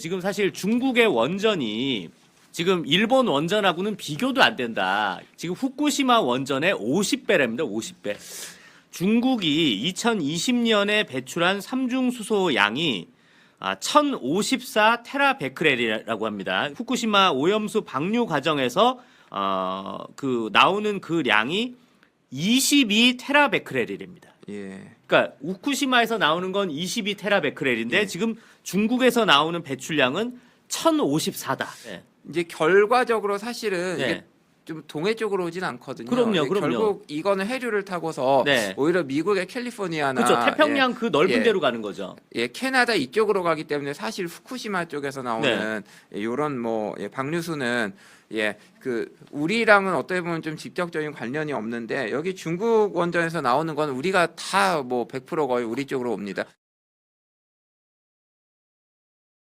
지금 사실 중국의 원전이 지금 일본 원전하고는 비교도 안 된다. 지금 후쿠시마 원전의 50배랍니다. 50배. 중국이 2020년에 배출한 삼중 수소 양이 아, 1054 테라베크렐이라고 합니다. 후쿠시마 오염수 방류 과정에서 어, 그 나오는 그 량이 22 테라베크렐이랍니다. 예. 그러니까 우쿠시마에서 나오는 건 22 테라베크렐인데 지금 중국에서 나오는 배출량은 1054다. 네. 이제 결과적으로 사실은 네. 이게 좀 동해 쪽으로 오진 않거든요. 그럼요, 그럼요. 결국 이거는 해류를 타고서 네. 오히려 미국의 캘리포니아나 그렇죠. 태평양 그 넓은 예. 데로 가는 거죠. 예, 예, 캐나다 이쪽으로 가기 때문에 사실 후쿠시마 쪽에서 나오는 네. 이런 뭐 예, 방류수는 예, 그 우리랑은 어떻게 보면 좀 직접적인 관련이 없는데 여기 중국 원전에서 나오는 건 우리가 다 뭐 100% 거의 우리 쪽으로 옵니다.